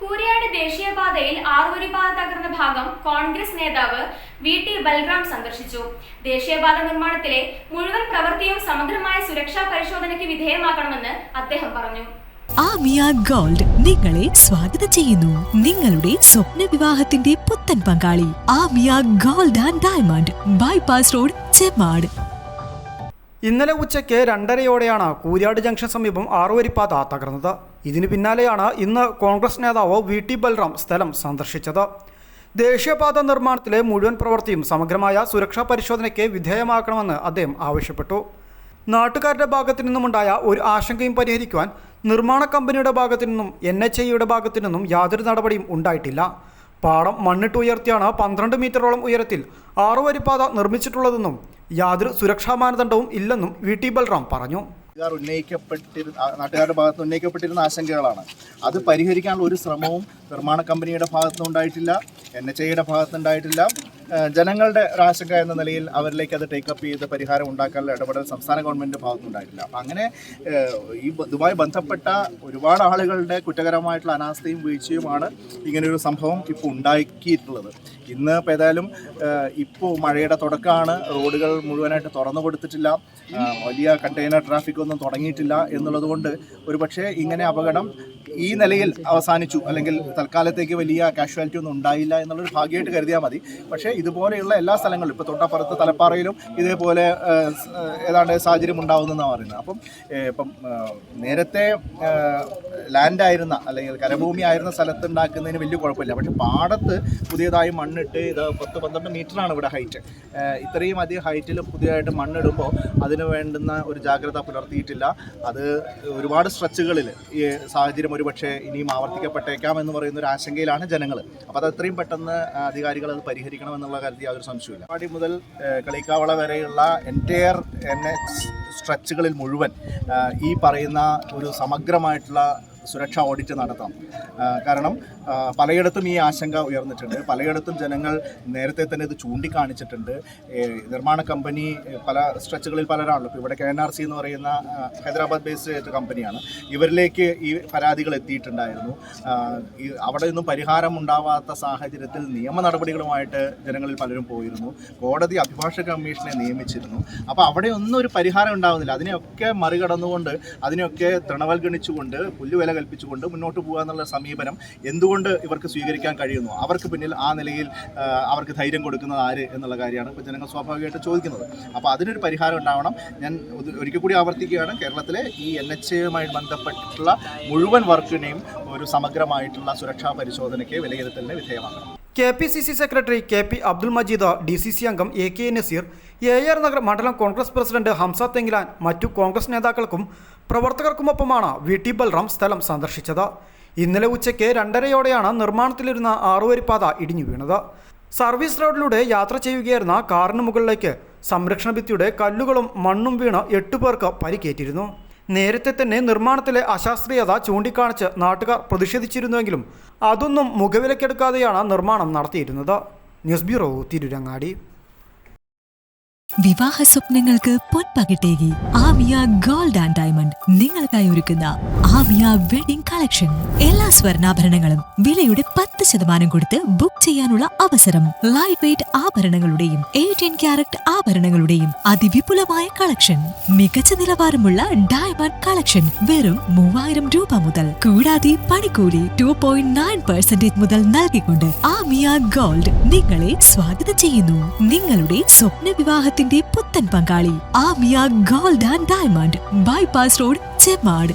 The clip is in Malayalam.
കൂരിയാട് ദേശീയപാതയിൽ ആറുവരിപാത തകർന്ന ഭാഗം കോൺഗ്രസ് നേതാവ് വി ടി ബൽറാം സന്ദർശിച്ചു. ദേശീയപാത നിർമ്മാണത്തിലെ മുഴുവൻ പ്രവൃത്തിയും സമഗ്രമായ സുരക്ഷാ പരിശോധനയ്ക്ക് വിധേയമാക്കണമെന്ന് അദ്ദേഹം പറഞ്ഞു. ഗോൾഡ് നിങ്ങളെ സ്വാഗതം ചെയ്യുന്നു. നിങ്ങളുടെ സ്വപ്ന വിവാഹത്തിന്റെ പുത്തൻ പങ്കാളി Amiya gold and diamond bypass road Chemmad ഇന്നലെ ഉച്ചയ്ക്ക് രണ്ടരയോടെയാണ് കൂരിയാട് ജംഗ്ഷൻ സമീപം ആറുവരിപ്പാത തകർന്നത്. ഇതിനു പിന്നാലെയാണ് ഇന്ന് കോൺഗ്രസ് നേതാവ് വി ടി ബൽറാം സ്ഥലം സന്ദർശിച്ചത്. ദേശീയപാത നിർമ്മാണത്തിലെ മുഴുവൻ പ്രവൃത്തിയും സമഗ്രമായ സുരക്ഷാ പരിശോധനയ്ക്ക് വിധേയമാക്കണമെന്ന് അദ്ദേഹം ആവശ്യപ്പെട്ടു. നാട്ടുകാരുടെ ഭാഗത്തു നിന്നുമുണ്ടായ ഒരു ആശങ്കയും പരിഹരിക്കുവാൻ നിർമ്മാണ കമ്പനിയുടെ ഭാഗത്തു നിന്നും എൻ എച്ച് ഐയുടെ ഭാഗത്തു നിന്നും യാതൊരു നടപടിയും ഉണ്ടായിട്ടില്ല. പാടം മണ്ണിട്ട് ഉയർത്തിയാണ് പന്ത്രണ്ട് മീറ്ററോളം ഉയരത്തിൽ ആറുവരിപ്പാത നിർമ്മിച്ചിട്ടുള്ളതെന്നും യാതൊരു സുരക്ഷാ മാനദണ്ഡവും ഇല്ലെന്നും വി ടി ബൽറാം പറഞ്ഞു. ഉന്നയിക്കപ്പെട്ടിരുന്ന നാട്ടുകാരുടെ ഭാഗത്ത് ഉന്നയിക്കപ്പെട്ടിരുന്ന ആശങ്കകളാണ്. അത് പരിഹരിക്കാനുള്ള ഒരു ശ്രമവും നിർമ്മാണ കമ്പനിയുടെ ഭാഗത്തുനിന്ന് ഉണ്ടായിട്ടില്ല എൻ എച്ച് ഐയുടെ ഭാഗത്തുനിന്നുണ്ടായിട്ടില്ല. ജനങ്ങളുടെ ഒരാശങ്ക എന്ന നിലയിൽ അവരിലേക്ക് അത് ടേക്കപ്പ് ചെയ്ത് പരിഹാരം ഉണ്ടാക്കാനുള്ള ഇടപെടൽ സംസ്ഥാന ഗവൺമെന്റ് ഭാഗത്തുനിന്നുണ്ടായിട്ടില്ല. അപ്പം അങ്ങനെ ഈ ഇതുമായി ബന്ധപ്പെട്ട ഒരുപാട് ആളുകളുടെ കുറ്റകരമായിട്ടുള്ള അനാസ്ഥയും വീഴ്ചയുമാണ് ഇങ്ങനെയൊരു സംഭവം ഇപ്പോൾ ഉണ്ടാക്കിയിട്ടുള്ളത്. ഇന്ന് ഇപ്പോൾ ഏതായാലും ഇപ്പോൾ മഴയുടെ തുടക്കമാണ്. റോഡുകൾ മുഴുവനായിട്ട് തുറന്നു കൊടുത്തിട്ടില്ല. വലിയ കണ്ടെയ്നർ ട്രാഫിക് ഒന്നും തുടങ്ങിയിട്ടില്ല എന്നുള്ളതുകൊണ്ട് ഒരുപക്ഷെ ഇങ്ങനെ അപകടം ഈ നിലയിൽ അവസാനിച്ചു. അല്ലെങ്കിൽ തൽക്കാലത്തേക്ക് വലിയ കാഷ്വാലിറ്റി ഒന്നും ഉണ്ടായില്ല എന്നുള്ളൊരു ഭാഗ്യമായിട്ട് കരുതിയാൽ മതി. പക്ഷേ ഇതുപോലെയുള്ള എല്ലാ സ്ഥലങ്ങളിലും ഇപ്പോൾ തൊട്ടപ്പുറത്ത് തലപ്പാറയിലും ഇതേപോലെ ഏതാണ്ട് സാഹചര്യം ഉണ്ടാവുന്നതെന്നാണ് പറയുന്നത്. അപ്പം ഇപ്പം ആ, നേരത്തെ ലാൻഡായിരുന്ന അല്ലെങ്കിൽ കരഭൂമി ആയിരുന്ന സ്ഥലത്ത് ഉണ്ടാക്കുന്നതിന് വലിയ കുഴപ്പമില്ല. പക്ഷെ പാടത്ത് പുതിയതായി മണ്ണിട്ട് ഇത് പത്ത് പന്ത്രണ്ട് മീറ്ററാണ് ഇവിടെ ഹൈറ്റ്. ഇത്രയും അധികം ഹൈറ്റിൽ പുതിയതായിട്ട് മണ്ണിടുമ്പോൾ അതിന് വേണ്ടുന്ന ഒരു ജാഗ്രത പുലർത്തിയിട്ടില്ല. അത് ഒരുപാട് സ്ട്രെച്ചുകളിൽ ഈ സാഹചര്യം ഒരുപക്ഷെ ഇനിയും ആവർത്തിക്കപ്പെട്ടേക്കാം എന്ന് പറയുന്ന ഒരു ആശങ്കയിലാണ് ജനങ്ങൾ. അപ്പോൾ അത് എത്രയും പെട്ടെന്ന് അധികാരികൾ അത് പരിഹരിക്കണം എന്നുള്ള കാര്യത്തിൽ യാതൊരു സംശയമില്ല പാടി മുതൽ കളിക്കാവള വരെയുള്ള എന്റയർ എൻ എച്ച് സ്ട്രെച്ചുകളിൽ മുഴുവൻ ഈ പറയുന്ന ഒരു സമഗ്രമായിട്ടുള്ള സുരക്ഷാ ഓഡിറ്റ് നടത്താം. കാരണം പലയിടത്തും ഈ ആശങ്ക ഉയർന്നിട്ടുണ്ട്. പലയിടത്തും ജനങ്ങൾ നേരത്തെ തന്നെ ഇത് ചൂണ്ടിക്കാണിച്ചിട്ടുണ്ട്. നിർമ്മാണ കമ്പനി പല സ്ട്രെച്ചുകളിൽ പലരാണല്ലോ. ഇപ്പോൾ ഇവിടെ കെ എൻ ആർ സി എന്ന് പറയുന്ന ഹൈദരാബാദ് ബേസ്ഡ് കമ്പനിയാണ്. ഇവരിലേക്ക് ഈ പരാതികൾ എത്തിയിട്ടുണ്ടായിരുന്നു. അവിടെ നിന്നും പരിഹാരം ഉണ്ടാവാത്ത സാഹചര്യത്തിൽ നിയമ നടപടികളുമായിട്ട് ജനങ്ങളിൽ പലരും പോയിരുന്നു. കോടതി അഭിഭാഷക കമ്മീഷനെ നിയമിച്ചിരുന്നു. അപ്പോൾ അവിടെ ഒന്നും ഒരു പരിഹാരം ഉണ്ടാവുന്നില്ല. അതിനെയൊക്കെ മറികടന്നുകൊണ്ട് അതിനെയൊക്കെ തൃണവൽഗണിച്ചുകൊണ്ട് പുല്ലുവില കൽപ്പിച്ചുകൊണ്ട് മുന്നോട്ട് പോകുക എന്നുള്ള സമീപനം എന്തുകൊണ്ട് ഇവർക്ക് സ്വീകരിക്കാൻ കഴിയുന്നു? അവർക്ക് പിന്നിൽ ആ നിലയിൽ അവർക്ക് ധൈര്യം കൊടുക്കുന്നത് ആര് എന്നുള്ള കാര്യമാണ് ഇപ്പോൾ ജനങ്ങൾ സ്വാഭാവികമായിട്ട് ചോദിക്കുന്നത്. അപ്പോൾ അതിനൊരു പരിഹാരം ഉണ്ടാവണം. ഞാൻ ഒരു- ഒരിക്കൽ കൂടി ആവർത്തിക്കുകയാണ്. കേരളത്തിലെ ഈ എൻ എച്ച് എയുമായി ബന്ധപ്പെട്ടിട്ടുള്ള മുഴുവൻ വർക്കിനെയും ഒരു സമഗ്രമായിട്ടുള്ള സുരക്ഷാ പരിശോധനയ്ക്ക് വിലയിരുത്തലിന് വിധേയമാക്കണം. K P C C secretary K P Abdul Majeed D C C അംഗം A K Naseer A R Nagar മണ്ഡലം കോൺഗ്രസ് പ്രസിഡന്റ് ഹംസ തെങ്കിലാൻ മറ്റു കോൺഗ്രസ് നേതാക്കൾക്കും പ്രവർത്തകർക്കുമൊപ്പമാണ് വി ടി ബൽറാം സ്ഥലം സന്ദർശിച്ചത്. ഇന്നലെ ഉച്ചയ്ക്ക് രണ്ടരയോടെയാണ് നിർമ്മാണത്തിലിരുന്ന ആറുവരിപ്പാത ഇടിഞ്ഞു വീണത്. സർവീസ് റോഡിലൂടെ യാത്ര ചെയ്യുകയായിരുന്ന കാറിന് മുകളിലേക്ക് സംരക്ഷണ ഭിത്തിയുടെ കല്ലുകളും മണ്ണും വീണ് എട്ടുപേർക്ക് പരിക്കേറ്റിരുന്നു. നേരത്തെ തന്നെ നിർമ്മാണത്തിലെ അശാസ്ത്രീയത ചൂണ്ടിക്കാണിച്ച് നാട്ടുകാർ പ്രതിഷേധിച്ചിരുന്നുവെങ്കിലും അതൊന്നും മുഖവിലക്കെടുക്കാതെയാണ് നിർമ്മാണം നടത്തിയിരുന്നത്. News bureau Tirurangadi. വിവാഹ സ്വപ്നങ്ങൾക്ക് പൊൻപകിട്ടേകി ആമിയ ഗോൾഡ് ആൻഡ് ഡയമണ്ട് നിങ്ങൾക്കായി ഒരുക്കുന്ന ആമിയ വെഡിംഗ് കളക്ഷൻ. എല്ലാ സ്വർണാഭരണങ്ങളും വിലയുടെ പത്ത് ശതമാനം കൊടുത്ത് ബുക്ക് ചെയ്യാനുള്ള അവസരം ലൈറ്റ് വെയിറ്റ് ആഭരണങ്ങളുടെയും എയ്റ്റീൻ ക്യാരറ്റ് ആഭരണങ്ങളുടെയും അതിവിപുലമായ കളക്ഷൻ മികച്ച നിലവാരമുള്ള ഡയമണ്ട് കളക്ഷൻ വെറും മൂവായിരം രൂപ മുതൽ കൂടാതെ പണിക്കൂലി ടു പോയിന്റ് നയൻ പെർസെന്റേജ് മുതൽ നൽകിക്കൊണ്ട് ആമിയ ഗോൾഡ് നിങ്ങളെ സ്വാഗതം ചെയ്യുന്നു. നിങ്ങളുടെ സ്വപ്ന വിവാഹത്തിന്റെ പുത്തൻ പങ്കാളി Amiya gold and diamond bypass road Chemmad